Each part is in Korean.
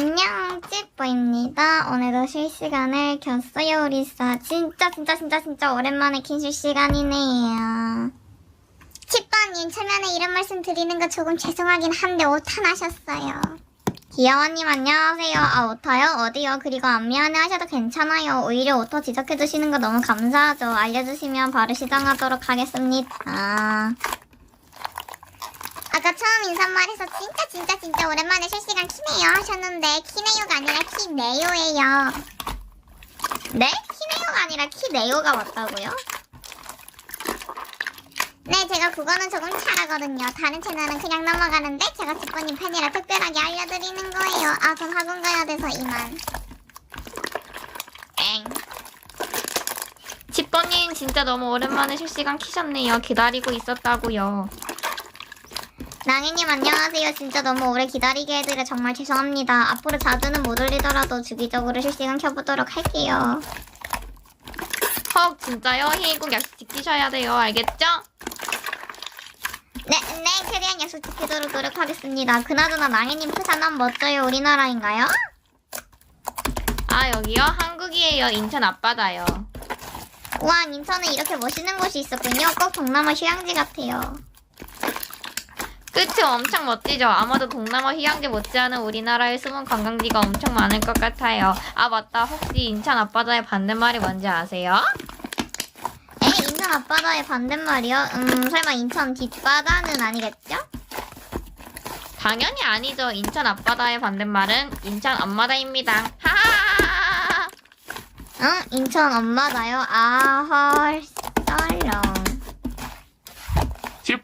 안녕, 찌뽀입니다. 오늘도 실시간을 켰어요, 우리사. 진짜, 진짜, 진짜, 진짜 오랜만에 킨 실시간이네요. 찌뽀님, 초면에 이런 말씀 드리는 거 조금 죄송하긴 한데, 오타 나셨어요. 귀여워님, 안녕하세요. 아, 오타요? 어디요? 그리고 안 미안해 하셔도 괜찮아요. 오히려 오타 지적해주시는 거 너무 감사하죠. 알려주시면 바로 시작하도록 하겠습니다. 아까 처음 인사말에서 진짜 진짜 진짜 오랜만에 실시간 키네요 하셨는데 키네요가 아니라 키네요예요. 네? 키네요가 아니라 키네요가 맞다고요? 네, 제가 그거는 조금 잘하거든요. 다른 채널은 그냥 넘어가는데 제가 직권님 팬이라 특별하게 알려드리는 거예요. 아, 전 학원 가야 돼서 이만. 엥. 집버님 진짜 너무 오랜만에 실시간 키셨네요. 기다리고 있었다고요. 낭이님 안녕하세요. 진짜 너무 오래 기다리게 해드려 정말 죄송합니다. 앞으로 자주는 못 올리더라도 주기적으로 실시간 켜보도록 할게요. 헉 진짜요? 희희국 약속 지키셔야 돼요. 알겠죠? 네, 네, 최대한 약속 지키도록 노력하겠습니다. 그나저나 낭이님 부산은 멋져요. 우리나라인가요? 아 여기요? 한국이에요. 인천 앞바다요. 우와, 인천에 이렇게 멋있는 곳이 있었군요. 꼭 동남아 휴양지 같아요. 그치 엄청 멋지죠? 아마도 동남아 휴양지 못지않은 우리나라의 숨은 관광지가 엄청 많을 것 같아요. 아 맞다. 혹시 인천 앞바다의 반대말이 뭔지 아세요? 에, 인천 앞바다의 반대말이요? 음, 설마 인천 뒷바다는 아니겠죠? 당연히 아니죠. 인천 앞바다의 반대말은 인천 앞바다입니다. 하하하하. 응, 인천 엄마다요. 아, 헐,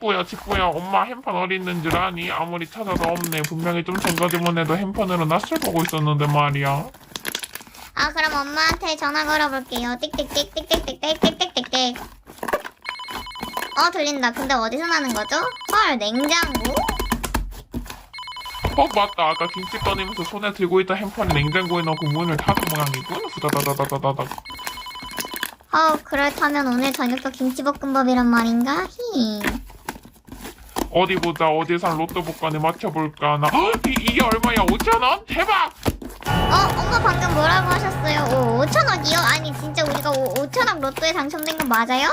지뿌야 지뿌야 엄마 핸폰 어디 있는 줄 아니? 아무리 찾아도 없네 분명히 좀 전까지만 해도 핸폰으로 낯을 보고 있었는데 말이야 아, 그럼 엄마한테 전화 걸어볼게요. 띡띡띡띡띡띡띡띡띡띡띡. 어, 들린다. 근데 어디서 나는 거죠? 헐, 냉장고? 어 맞다 아까 김치 꺼내면서 손에 들고 있던 핸폰을 냉장고에 넣고 문을 닫은 모양이군 후다다다다다다다 어, 그렇다면 오늘 저녁도 김치볶음밥이란 말인가? 히. 어디 보자 어디 산 로또 복권에 맞춰볼까 나 헉, 이, 이게 얼마야 5천 원? 대박 어, 엄마 방금 뭐라고 하셨어요? 오, 5천억이요? 아니, 진짜 우리가 오, 5천억 로또에 당첨된 거 맞아요?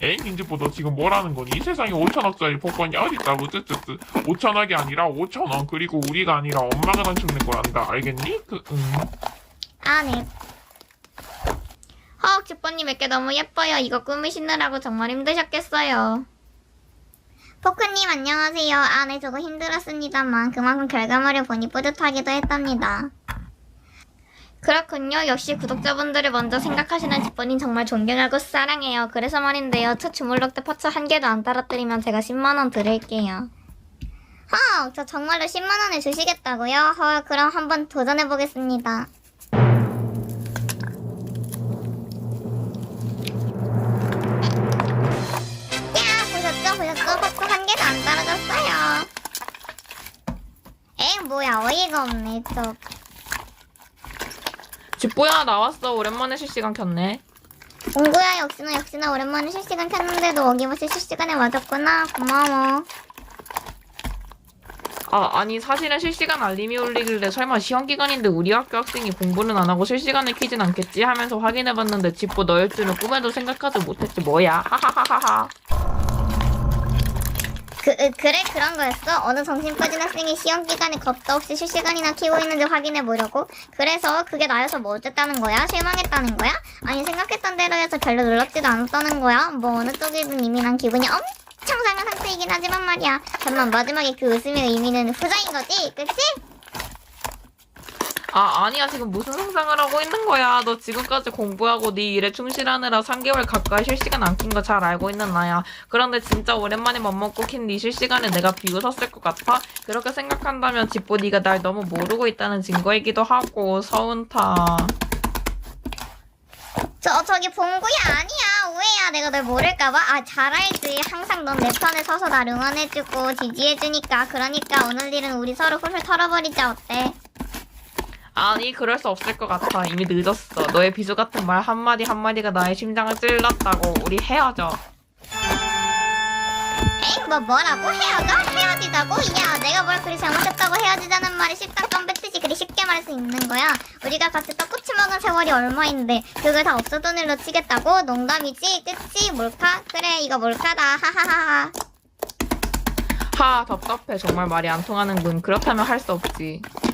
에이 김치뿌 너 지금 뭐라는 거니? 이 세상에 5천원짜리 복권이 어딨다고 쯔쯔쯔 5천원이 아니라 5천원 그리고 우리가 아니라 엄마가 당첨된 거란다 알겠니? 그, 음. 아, 네. 헉 집버님에게 너무 예뻐요. 이거 꾸미시느라고 정말 힘드셨겠어요. 포크님 안녕하세요. 아, 네, 저도 힘들었습니다만 그만큼 결과물을 보니 뿌듯하기도 했답니다. 그렇군요. 역시 구독자분들을 먼저 생각하시는 집번님 정말 존경하고 사랑해요. 그래서 말인데요. 첫 주물럭 때 파츠 한 개도 안 따라뜨리면 제가 10만원 드릴게요. 헉, 저 정말로 10만 원을 주시겠다고요? 헐, 그럼 한번 도전해 보겠습니다. 떨어졌어요. 엥, 뭐야, 어이가 없네, 저. 집보야 나왔어. 오랜만에 실시간 켰네. 공구야, 역시나, 역시나 오랜만에 실시간 켰는데도 어김없이 실시간에 맞았구나. 고마워. 아 아니 사실은 실시간 알림이 울리길래 설마 시험 기간인데 우리 학교 학생이 공부는 안 하고 실시간에 키진 않겠지 하면서 확인해봤는데 집보 너일 줄은 꿈에도 생각하지 못했지 뭐야. 하하하하하. 그, 으, 그래, 그런 거였어? 어느 정신 빠진 학생이 시험 기간에 겁도 없이 실시간이나 키고 있는지 확인해 보려고? 그래서 그게 나여서 뭐 어쨌다는 거야? 실망했다는 거야? 아니, 생각했던 대로여서 별로 놀랍지도 않았다는 거야? 뭐, 어느 쪽이든 이미 난 기분이 엄청 상한 상태이긴 하지만 말이야. 다만 마지막에 그 웃음의 의미는 후자인 거지? 그치? 아 아니야 지금 무슨 상상을 하고 있는 거야. 너 지금까지 공부하고 네 일에 충실하느라 3개월 가까이 실시간 안 킨 거 잘 알고 있는 나야. 그런데 진짜 오랜만에 맘 먹고 킨 네 실시간에 내가 비웃었을 것 같아? 그렇게 생각한다면 집보 네가 날 너무 모르고 있다는 증거이기도 하고 서운타. 저, 저기 봉구야, 아니야. 오해야. 내가 널 모를까봐? 아, 잘 알지. 항상 넌 내 편에 서서 날 응원해주고 지지해주니까. 그러니까 오늘 일은 우리 서로 훌훌 털어버리자. 어때? 아니 그럴 수 없을 것 같아. 이미 늦었어. 너의 비수 같은 말 한마디 한마디가 나의 심장을 찔렀다고. 우리 헤어져. 에이 뭐 뭐라고 헤어져? 헤어지자고? 야 내가 뭘 그리 잘못했다고 헤어지자는 말이 식당 껌 뱉듯이 그리 할수 있는 거야. 우리가 같이 떡꼬치 먹은 세월이 얼마인데 그걸 다 없었던 일로 치겠다고? 농담이지? 그치? 몰카? 그래 이거 몰카다. 하하하하. 하 답답해 정말 말이 안 통하는군 그렇다면 할 수 없지 응?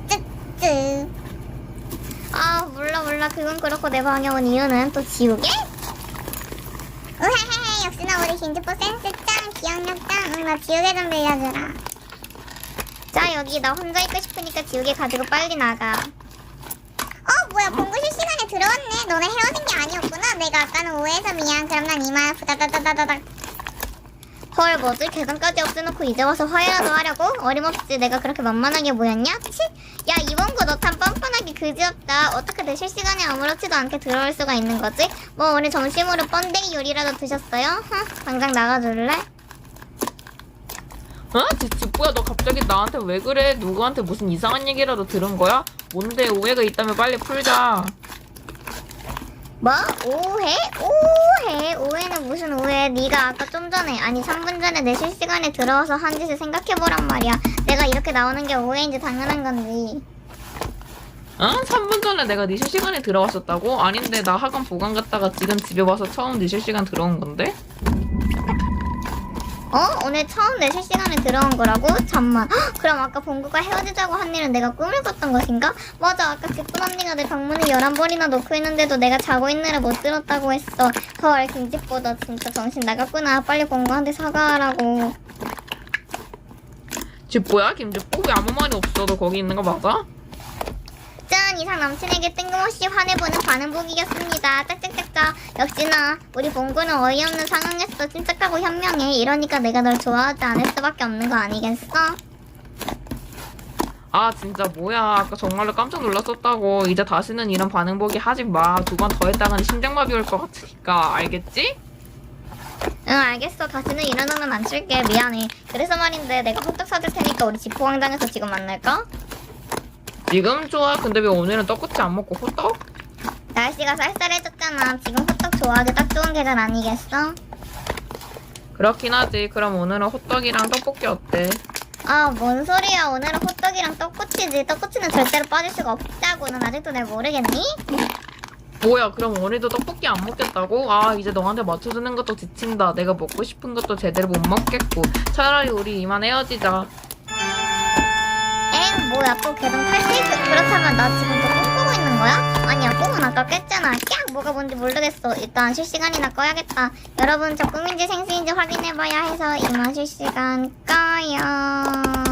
쯔쯔 아 몰라 몰라. 그건 그렇고 내 방에 온 이유는 또 지우개? 으헤헤헤. 역시나 우리 김주뽀 센스 짱 기억력 짱나 지우개 좀 빌려주라. 자 여기 나 혼자 있고 싶으니까 지우개 가지고 빨리 나가. 어 뭐야. 공부 실시간에 들어왔네. 너네 헤어진 게 아니었구나. 내가 아까는 오해해서 미안. 그럼 난 이만 후다다다다다닥 헐 뭐지 계산까지 없애놓고 이제 와서 화해라도 하려고? 어림없지 내가 그렇게 만만하게 보였냐? 치? 야 이번구 너참 뻔뻔하게 그지없다 어떻게 내 실시간에 아무렇지도 않게 들어올 수가 있는 거지? 뭐 오늘 점심으로 번데기 요리라도 드셨어요? 흥 당장 나가줄래? 어? 지뽀야 너 갑자기 나한테 왜 그래 누구한테 무슨 이상한 얘기라도 들은 거야? 뭔데 오해가 있다면 빨리 풀자 뭐? 오해? 오해? 오해는 무슨 오해? 네가 아까 좀 전에 아니 3분 전에 내 실시간에 들어와서 한 짓을 생각해보란 말이야 내가 이렇게 나오는 게 오해인지 당연한 건지 어? 3분 전에 내가 네 실시간에 들어왔었다고? 아닌데 나 학원 보강 갔다가 지금 집에 와서 처음 네 실시간 들어온 건데? 어? 오늘 처음 내 실 시간에 들어온 거라고? 잠만 헉, 그럼 아까 봉구가 헤어지자고 한 일은 내가 꿈을 꿨던 것인가? 맞아 아까 기쁜 언니가 내 방문을 11번이나 놓고 있는데도 내가 자고 있느라 못 들었다고 했어 헐 김집보 너 진짜 정신 나갔구나 빨리 봉구한테 사과하라고 지뽀야 김지뽀 왜 아무 말이 없어 너 거기 있는 거 맞아? 짠 이상 남친에게 뜬금없이 화내보는 반응보기였습니다. 짝짝짝짝. 역시나 우리 봉구는 어이없는 상황에서 침착하고 현명해. 이러니까 내가 널 좋아하지 않을 수밖에 없는 거 아니겠어? 아 진짜 뭐야. 아까 정말로 깜짝 놀랐었다고. 이제 다시는 이런 반응 보기 하지 마 두 번 더 했다가는 심장마비 올 것 같으니까. 알겠지? 응 알겠어. 다시는 이런 장난 안 칠게. 미안해. 그래서 말인데 내가 호떡 사줄 테니까 우리 지포광장에서 지금 만날까? 지금 좋아 근데 왜 오늘은 떡꼬치 안 먹고 호떡? 날씨가 쌀쌀해졌잖아 지금 호떡 좋아하기 딱 좋은 계절 아니겠어? 그렇긴 하지 그럼 오늘은 호떡이랑 떡볶이 어때? 아 뭔 소리야 오늘은 호떡이랑 떡꼬치지 떡꼬치는 절대로 빠질 수가 없다고 넌 아직도 날 모르겠니? 뭐야 그럼 오늘도 떡볶이 안 먹겠다고? 아 이제 너한테 맞춰주는 것도 지친다 내가 먹고 싶은 것도 제대로 못 먹겠고 차라리 우리 이만 헤어지자 엥 뭐야 또 계정 탈퇴? 그- 그렇다면 나 지금 또 꿈꾸고 있는 거야? 아니야 꿈은 아까 깼잖아. 깍 뭐가 뭔지 모르겠어. 일단 실시간이나 꺼야겠다. 여러분 저 꿈인지 생시인지 확인해봐야 해서 이만 실시간 꺼요